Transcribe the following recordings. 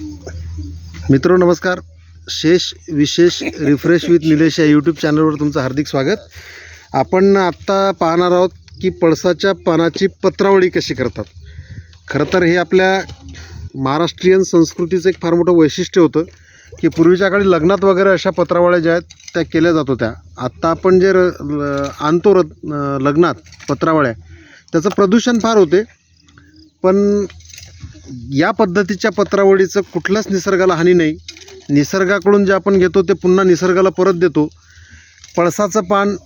मित्र नमस्कार. शेष विशेष रिफ्रेश विथ निलेश या यूट्यूब चॅनलवर तुमचं हार्दिक स्वागत. आपण आत्ता पाहणार आहोत की पळसाच्या पानाची पत्रावळी कशी करतात. खरं तर हे आपल्या महाराष्ट्रीयन संस्कृतीचं एक फार मोठं वैशिष्ट्य होतं की पूर्वीच्या काळी लग्नात वगैरे अशा पत्रावळ्या ज्या आहेत त्या केल्या जात होत्या. आत्ता आपण जे र ल- आणतो र लग्नात पत्रावळ्या त्याचं प्रदूषण फार होते. पण या पद्धतीच्या पत्रावळीचं कुठल्याच निसर्गाला हानी नाही. निसर्गाकडून जे आपण घेतो ते पुन्हा निसर्गाला परत देतो. पळसाचं पान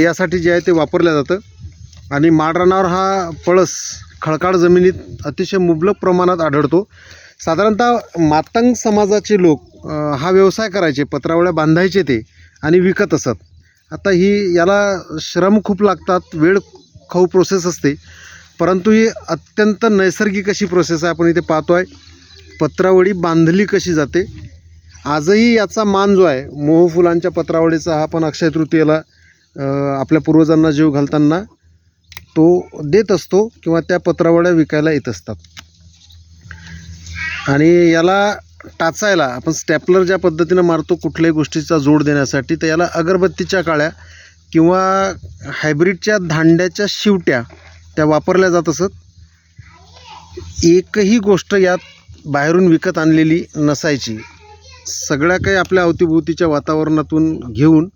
यासाठी जे आहे ते वापरलं जातं. आणि माडरानावर हा पळस खळकाळ जमिनीत अतिशय मुबलक प्रमाणात आढळतो. साधारणतः मातंग समाजाचे लोक हा व्यवसाय करायचे पत्रावळ्या बांधायचे ते आणि विकत असत. आता ही याला श्रम खूप लागतात वेळ खाऊ प्रोसेस असते. परंतु ही अत्यंत नैसर्गिक अशी प्रोसेस आहे. आपण इथे पाहतो आहे पत्रावळी बांधली कशी जाते. आजही याचा मान जो आहे मोहफुलांच्या पत्रावळीचा हा पण अक्षय तृतीयेला आपल्या पूर्वजांना जीव घालताना तो देत असतो किंवा त्या पत्रावळ्या विकायला येत असतात. आणि याला टाचायला आपण स्टॅपलर ज्या पद्धतीनं मारतो कुठल्याही गोष्टीचा जोड देण्यासाठी तर याला अगरबत्तीच्या काळ्या किंवा हायब्रिडच्या धांड्याच्या शिवट्या त्या वापरल्या जात असत. एकही गोष्ट यात बाहेरून विकत आणलेली नसायची. सगळ्या काही आपल्या अवतीभोवतीच्या वातावरणातून घेऊन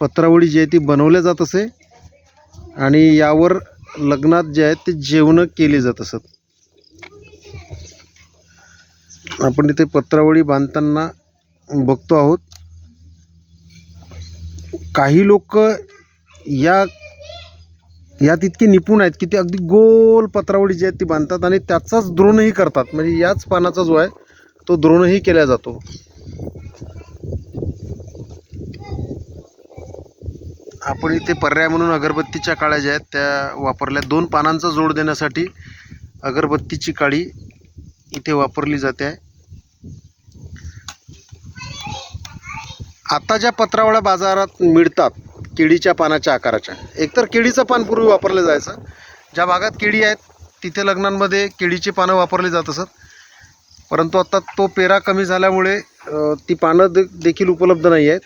पत्रावळी जी आहे ती बनवल्या जात असे आणि यावर लग्नात जे आहे ते जेवणं केली जात असत. आपण इथे पत्रावळी बांधताना बघतो आहोत. काही लोक या यात इतके निपुण आहेत की ते अगदी गोल पत्रावळी जी आहेत ती बांधतात आणि त्याचाच द्रोणही करतात. म्हणजे याच पानाचा जो आहे तो द्रोणही केला जातो. आपण इथे पर्याय म्हणून अगरबत्तीच्या काळ्या ज्या आहेत त्या वापरल्या. दोन पानांचा जोड देण्यासाठी अगरबत्तीची काळी इथे वापरली जाते. आहे आता ज्या पत्रावळ्या बाजारात मिळतात केळीच्या पानाच्या आकाराच्या. एकतर केळीचं पान पूर्वी वापरलं जायचं. ज्या भागात केळी आहेत तिथे लग्नांमध्ये केळीची पानं वापरली जात असत परंतु आता तो पेरा कमी झाल्यामुळे ती पानं दे देखील उपलब्ध नाही आहेत.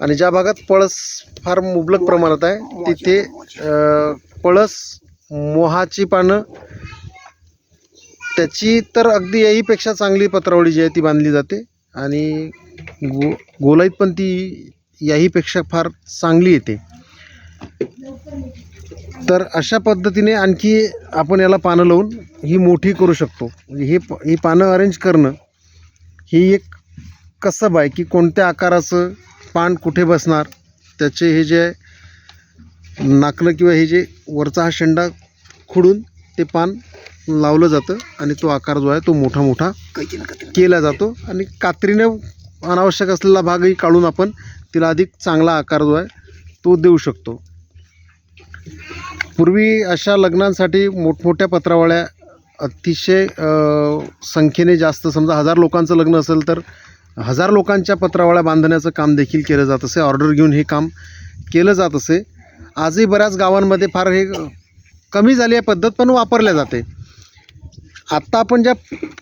आणि ज्या भागात पळस फार मुबलक प्रमाणात आहे तिथे पळस मोहाची पानं त्याची तर अगदी याहीपेक्षा चांगली पत्रावळी जी आहे ती बांधली जाते. आणि गो गोलाईत पण ती याहीपेक्षा फार चांगली येते. तर अशा पद्धतीने आणखी आपण याला पानं लावून ही मोठी करू शकतो. म्हणजे हे प ही पानं अरेंज करणं ही एक कसब आहे की कोणत्या आकाराचं पान कुठे बसणार त्याचे हे जे नाकलं किंवा हे जे वरचा हा शेंडा खुडून ते पान लावलं जातं आणि तो आकार जो आहे तो मोठा मोठा केला जातो. आणि कात्रीने अनावश्यक असलेला भागही काढून आपण तिला अधिक चांगला आकार जो आहे तो देऊ शकतो. पूर्वी अशा लग्नांसाठी मोठमोठ्या पत्रावळ्या अतिशय संख्येने जास्त समजा हजार लोकांचं लग्न असेल तर हजार लोकांच्या पत्रावळ्या बांधण्याचं काम देखील केलं जात असे. ऑर्डर घेऊन हे काम केलं जात असे. आजही बऱ्याच गावांमध्ये फार हे कमी झाली आहे पद्धत पण वापरल्या जाते. आत्ता आपण ज्या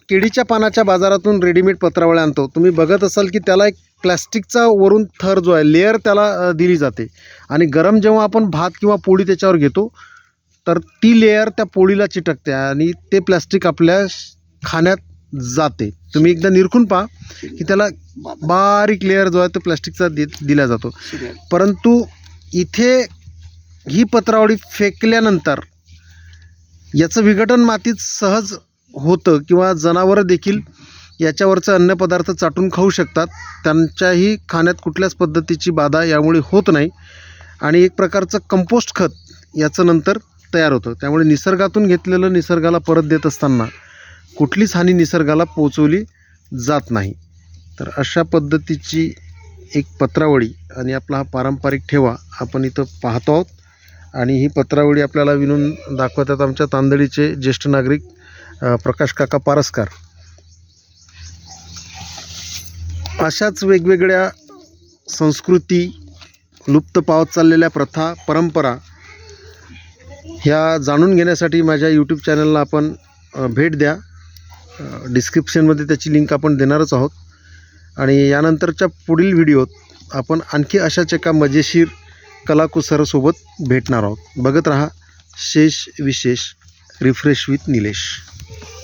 केळीच्या पानाच्या बाजारातून रेडीमेड पत्रावळ्या आणतो तुम्ही बघत असाल की त्याला एक प्लॅस्टिकचा वरून थर जो आहे लेअर त्याला दिली जाते. आणि गरम जेव्हा आपण भात किंवा पोळी त्याच्यावर घेतो तर ती लेअर त्या पोळीला चिटकते आणि ते प्लॅस्टिक आपल्या श- खाण्यात जाते. तुम्ही एकदा निरखून पहा की त्याला बारीक लेअर जो आहे तो प्लॅस्टिकचा दि दिला जातो. परंतु इथे ही पत्रावळी फेकल्यानंतर याचं विघटन मातीत सहज होतं किंवा जनावरं देखील याच्यावरचं अन्नपदार्थ चाटून खाऊ शकतात. त्यांच्याही खाण्यात कुठल्याच पद्धतीची बाधा यामुळे होत नाही. आणि एक प्रकारचं कंपोस्ट खत याचं नंतर तयार होतं. त्यामुळे निसर्गातून घेतलेलं निसर्गाला परत देत असताना कुठलीच हानी निसर्गाला पोचवली जात नाही. तर अशा पद्धतीची एक पत्रावळी आणि आपला हा पारंपरिक ठेवा आपण इथं पाहतो आहोत. आणि ही पत्रावळी आपल्याला विणून दाखवतात आमच्या तांदळीचे ज्येष्ठ नागरिक प्रकाश काका पारसकर. अशाच वेगवेगळ्या संस्कृती लुप्त पावत चाललेल्या प्रथा परंपरा ह्या जाणून घेण्यासाठी माझ्या यूट्यूब चॅनलला आपण भेट द्या. डिस्क्रिप्शनमध्ये त्याची लिंक आपण देणारच आहोत. आणि यानंतरच्या पुढील व्हिडिओत आपण आणखी अशाच एका मजेशीर कलाकुसरासोबत भेटणार आहोत. बघत रहा शेष विशेष refresh with Nilesh. Thank you.